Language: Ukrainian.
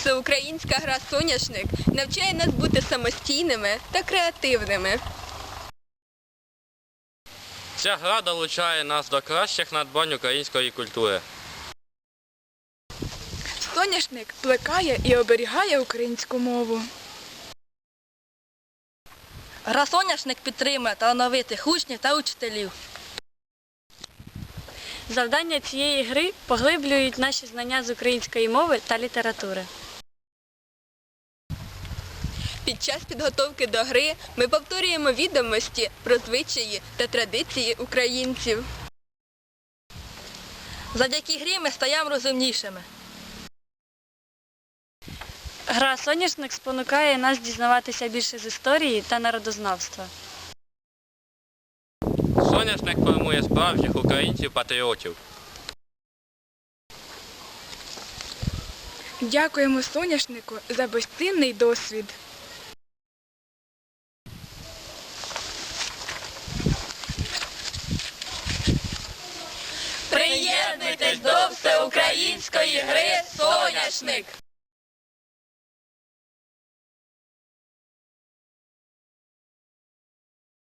Всеукраїнська гра соняшник навчає нас бути самостійними та креативними. Ця гра долучає нас до кращих надбань української культури. Соняшник плекає і оберігає українську мову. Гра соняшник підтримує талановитих учнів та учителів. Завдання цієї гри поглиблюють наші знання з української мови та літератури. Під час підготовки до гри ми повторюємо відомості про звичаї та традиції українців. Завдяки грі ми стаємо розумнішими. Гра соняшник спонукає нас дізнаватися більше з історії та народознавства. Соняшник формує справжніх українців-патріотів. Дякуємо соняшнику за безцінний досвід. Всеукраїнської гри соняшник.